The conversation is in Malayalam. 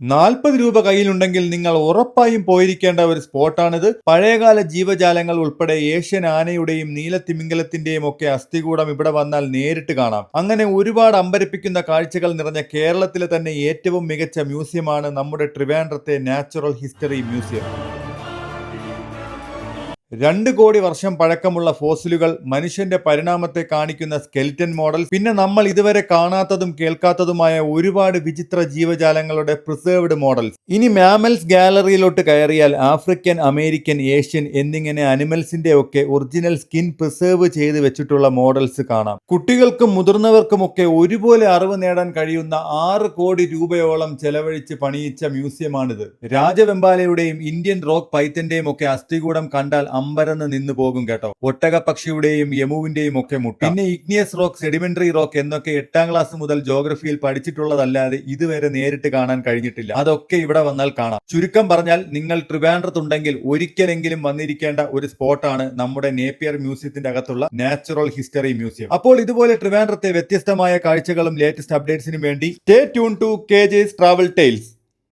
നാൽപ്പത് രൂപ കയ്യിലുണ്ടെങ്കിൽ നിങ്ങൾ ഉറപ്പായും പോയിരിക്കേണ്ട ഒരു സ്പോട്ടാണിത്. പഴയകാല ജീവജാലങ്ങൾ ഉൾപ്പെടെ ഏഷ്യൻ ആനയുടെയും നീലത്തിമിംഗലത്തിന്റെയും ഒക്കെ അസ്ഥികൂടം ഇവിടെ വന്നാൽ നേരിട്ട് കാണാം. അങ്ങനെ ഒരുപാട് അമ്പരപ്പിക്കുന്ന കാഴ്ചകൾ നിറഞ്ഞ കേരളത്തിലെ തന്നെ ഏറ്റവും മികച്ച മ്യൂസിയമാണ് നമ്മുടെ ട്രിവാൻഡ്രത്തെ നാച്ചുറൽ ഹിസ്റ്ററി മ്യൂസിയം. രണ്ട് കോടി വർഷം പഴക്കമുള്ള ഫോസിലുകൾ മനുഷ്യന്റെ പരിണാമത്തെ കാണിക്കുന്ന സ്കെൽറ്റൻ മോഡൽ പിന്നെ നമ്മൾ ഇതുവരെ കാണാത്തതും കേൾക്കാത്തതുമായ ഒരുപാട് വിചിത്ര ജീവജാലങ്ങളുടെ പ്രിസേർവ്ഡ് മോഡൽസ് ഇനി മാമൽസ് ഗാലറിയിലോട്ട് കയറിയാൽ ആഫ്രിക്കൻ അമേരിക്കൻ ഏഷ്യൻ എന്നിങ്ങനെ അനിമൽസിന്റെ ഒക്കെ ഒറിജിനൽ സ്കിൻ പ്രിസേർവ് ചെയ്ത് വെച്ചിട്ടുള്ള മോഡൽസ് കാണാം. കുട്ടികൾക്കും മുതിർന്നവർക്കുമൊക്കെ ഒരുപോലെ അറിവ് നേടാൻ കഴിയുന്ന ആറ് കോടി രൂപയോളം ചെലവഴിച്ച് പണിയിച്ച മ്യൂസിയമാണിത് രാജവെമ്പാലയുടെയും ഇന്ത്യൻ റോക്ക് പൈത്തന്റെയും ഒക്കെ അസ്ഥികൂടം കണ്ടാൽ അമ്പരന്ന് നിന്നു പോകും കേട്ടോ. ഒട്ടക പക്ഷിയുടെയും യമുവിന്റെയും ഒക്കെ മുട്ട. പിന്നെ ഇഗ്നിയസ് റോക്ക് സെഡിമെന്ററി റോക്ക് എന്നൊക്കെ എട്ടാം ക്ലാസ് മുതൽ ജോഗ്രഫിയിൽ പഠിച്ചിട്ടുള്ളതല്ലാതെ ഇതുവരെ നേരിട്ട് കാണാൻ കഴിഞ്ഞിട്ടില്ല. അതൊക്കെ ഇവിടെ വന്നാൽ കാണാം. ചുരുക്കം പറഞ്ഞാൽ നിങ്ങൾ ട്രിവാൻഡ്രത്തുണ്ടെങ്കിൽ ഒരിക്കലെങ്കിലും വന്നിരിക്കേണ്ട ഒരു സ്പോട്ടാണ് നമ്മുടെ നേപ്പിയർ മ്യൂസിയത്തിന്റെ അകത്തുള്ള നാച്ചുറൽ ഹിസ്റ്ററി മ്യൂസിയം. അപ്പോൾ ഇതുപോലെ ട്രിവാൻഡ്രത്തെ വ്യത്യസ്തമായ കാഴ്ചകളും ലേറ്റസ്റ്റ് അപ്ഡേറ്റ്സിനും വേണ്ടി stay tune to KJ's travel tales.